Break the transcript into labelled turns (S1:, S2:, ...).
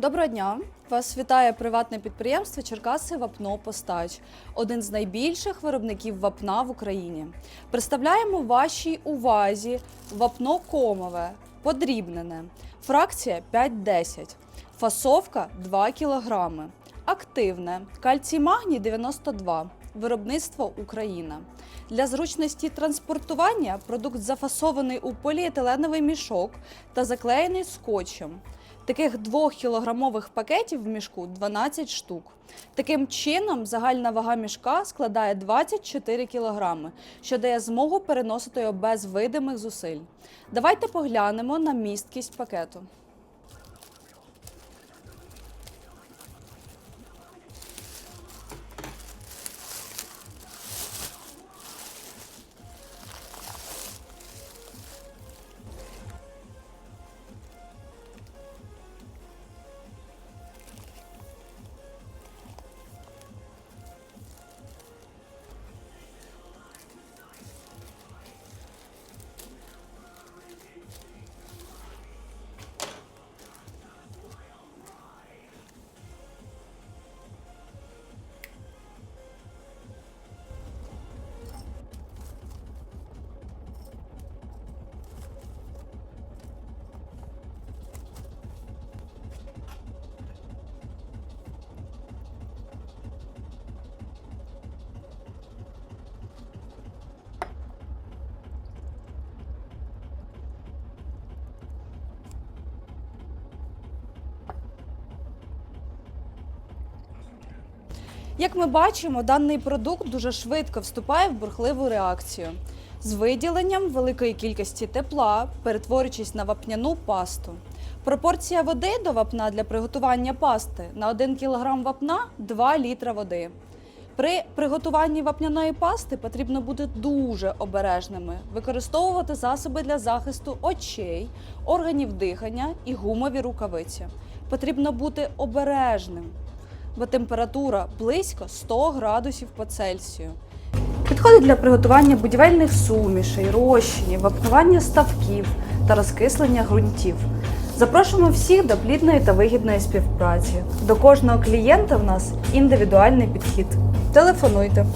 S1: Доброго дня! Вас вітає приватне підприємство Черкаси Вапно Постач, один з найбільших виробників вапна в Україні. Представляємо вашій увазі вапно комове, подрібнене, фракція 5-10, фасовка 2 кг, активне, кальцій магній 92, виробництво Україна. Для зручності транспортування продукт зафасований у поліетиленовий мішок та заклеєний скотчем. Таких 2-кілограмових пакетів в мішку 12 штук. Таким чином, загальна вага мішка складає 24 кілограми, що дає змогу переносити його без видимих зусиль. Давайте поглянемо на місткість пакету. Як ми бачимо, даний продукт дуже швидко вступає в бурхливу реакцію з виділенням великої кількості тепла, перетворюючись на вапняну пасту. Пропорція води до вапна для приготування пасти на 1 кг вапна 2 літра води. При приготуванні вапняної пасти потрібно бути дуже обережними, використовувати засоби для захисту очей, органів дихання і гумові рукавиці. Потрібно бути обережним, бо температура близько 100 градусів по Цельсію. Підходить для приготування будівельних сумішей, розчинів, вапнування ставків та розкислення ґрунтів. Запрошуємо всіх до плідної та вигідної співпраці. До кожного клієнта в нас індивідуальний підхід. Телефонуйте.